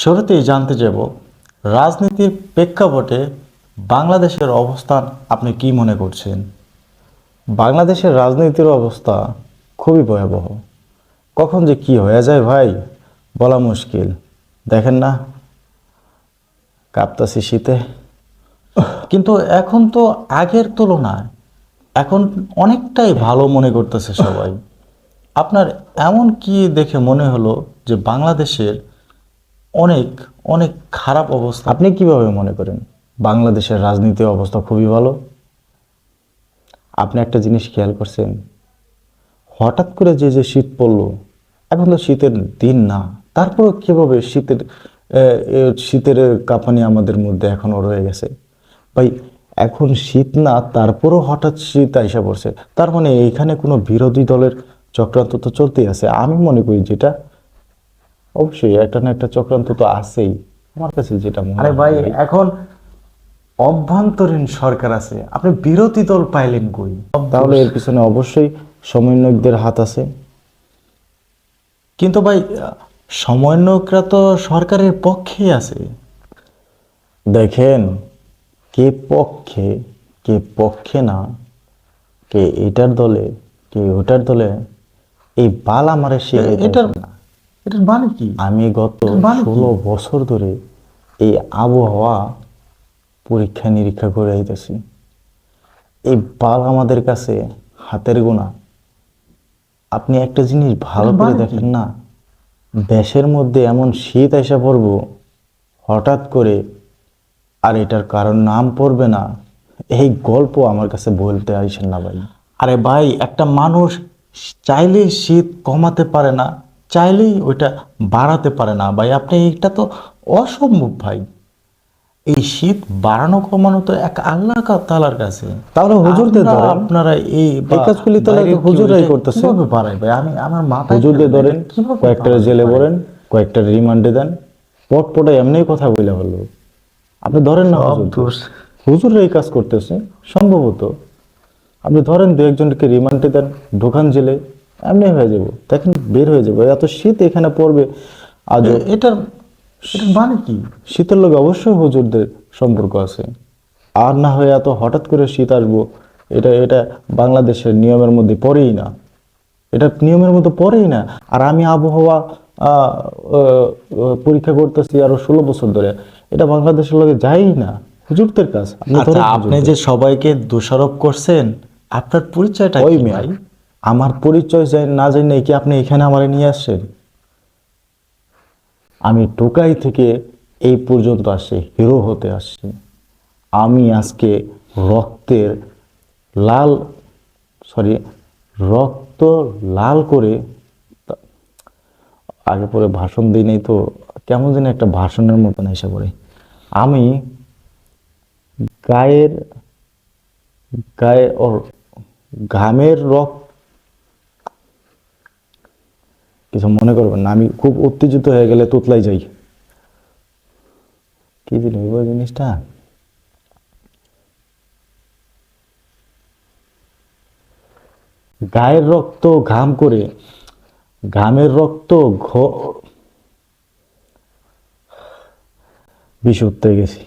শুরুতেই জানতে যাব, রাজনীতির প্রেক্ষাপটে বাংলাদেশের অবস্থান আপনি কি মনে করছেন? বাংলাদেশের রাজনীতির অবস্থা খুবই ভয়াবহ। কখন যে কি হয়ে যায় ভাই, বলা মুশকিল। দেখেন না, কাঁপতাছি শীতে। কিন্তু এখন তো আগের তুলনায় এখন অনেকটাই ভালো মনে করতেছে সবাই। আপনার এমন কি দেখে মনে হলো যে বাংলাদেশের অনেক অনেক খারাপ অবস্থা। আপনি কীভাবে মনে করেন বাংলাদেশের রাজনীতি অবস্থা খুবই ভালো? আপনি একটা জিনিস খেয়াল করছেন, হঠাৎ করে যে যে শীত পড়ল, এখন তো শীতের দিন না, তারপরও কীভাবে শীতের শীতের কাঁপানি আমাদের মধ্যে এখনও রয়ে গেছে? ভাই, এখন শীত না, তারপরও হঠাৎ শীত আইসা পড়ছে, তার মানে এইখানে কোনো বিরোধী দলের চক্রান্ত তো চলতেই আছে। আমি মনে করি যেটা অবশ্যই একটা না একটা চক্রান্ত তো আছেই। আমার কাছে যেটা মনে আরে ভাই এখন অভ্যন্তরীণ সরকার আছে। আপনি বিরোধী দল পাইলেন কই? তাহলে এর পিছনে অবশ্যই সমন্বয়কদের হাত আছে। কিন্তু ভাই সমন্বয়করা তো সরকারের পক্ষেই আছে। দেখেন কে পক্ষে কে পক্ষে না কে এটার দলে কে ওটার দলে এই বাল আমারে শিখে এটার এটার মানে কি? আমি গত মানে ষোলো বছর ধরে এই আবহাওয়া পরীক্ষা নিরীক্ষা করে আইতেছি। এই বাল আমাদের কাছে হাতের গোনা। আপনি একটা জিনিস ভালো করে মানে দেখেন না দেশের মধ্যে এমন শীত আসা পড়ব হঠাৎ করে আর এটার কারণ নাম পড়বে না। এই গল্প আমার কাছে বলতে আইসেন না ভাই। আরে ভাই একটা মানুষ চাইলেই শীত কমাতে পারে না। চাইলেই ওইটা বাড়াতে পারে না। ভাই আপনি এটা তো অসম্ভব ভাই। এই শীত বাড়ানো কমানো তো এক আল্লাহ তালার কাছে। তাহলে হুজুরদের ধরেন। আপনারা এই কাজগুলি তাহলে কেউ করতেছে। কীভাবে বাড়ায় ভাই? আমি আমার মাথায় হুজুরদের ধরেন কয়েকটা জেলে বলেন কয়েকটা রিমান্ডে দেন পট পটে এমনি কথা বলে হলো। আপনি ধরেন না হুজুররা এই কাজ করতেছে সম্ভবত। আপনি ধরেন দু একজনকে রিমান্ডে দেন দোকান জেলে এমনি হয়ে যাব। দেখেন বের হয়ে যাবে। এত শীত এখানে পড়বে আজ এ- এটার এটার মানে কি? শীতের লোক অবশ্যই হুজুরদের সম্পর্ক আছে। আর না হয়ে এত হঠাৎ করে শীত আসব এটা এটা বাংলাদেশের নিয়মের মধ্যে পড়েই না। এটা নিয়মের মধ্যে পড়েই না। আর আমি আবহাওয়া পরীক্ষা করতেছি আরও ষোলো বছর ধরে। এটা বাংলাদেশের লোকে যায়ই না। হুজুরদের কাজ। আপনি আচ্ছা আপনি। যে সবাইকে দোষারোপ করছেন আপনার পরিচয়টা ওই মেয়ে। আমার পরিচয় না জানি কি আপনি এখানে আমারে নিয়ে আসছেন? আমি টোকাই থেকে এই পর্যন্ত আসছি হিরো হতে আসছি। আমি আজকে রক্তের লাল সরি রক্ত লাল করে আগে পরে ভাষণ দিই নাই তো, কেমন যেন একটা ভাষণের মতন এসে পড়ে। আমি গায়ের গায়ে ওর ঘামের রক কিছু মনে করবেন না। আমি খুব উত্তেজিত হয়ে গেলে তুতলাই যাই। কি ওই জিনিসটা? গায়ের রক্ত ঘাম করে, ঘামের রক্ত ঘ বেশি উঠতে গেছি।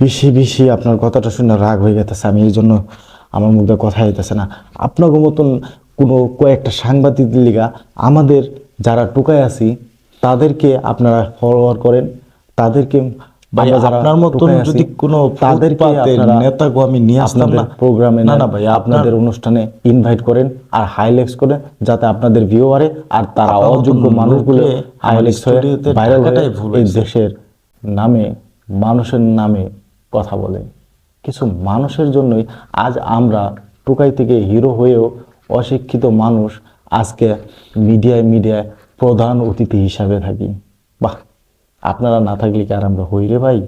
বেশি বেশি আপনার কথাটা শুনে রাগ হয়ে গেছে আমি এই জন্য আমার মুখে কথা হইতেছে না। আপনাকে মতন কোনো কয়েকটা সাংবাদিকদের লিগা আমাদের যারা টোকায় আছি তাদেরকে আপনারা ফলোয়ার করেন। তাদেরকে ভাই আমরা যারা আপনার মতন যদি কোনো তাদেরকে নেতাকে আমি নিয়ে আসতাম না। প্রোগ্রামে না না ভাই আপনাদের আপনাদের অনুষ্ঠানে ইনভাইট করেন আর হাইলাইটস করেন যাতে আপনাদের আর তারা অযোগ্য মানুষগুলো হাইলাইটস হয়ে ভাইরাল ঢাকাটাই ভুল এই দেশের নামে মানুষের নামে কথা বলে। কিছু মানুষের জন্যই আজ আমরা টুকাই থেকে হিরো হয়েও অশিক্ষিত মানুষ আজকে মিডিয়ায় মিডিয়ায় প্রধান অতিথি হিসাবে থাকি। বাহ, আপনারা না থাকলে কি আর আমরা হই রে ভাই?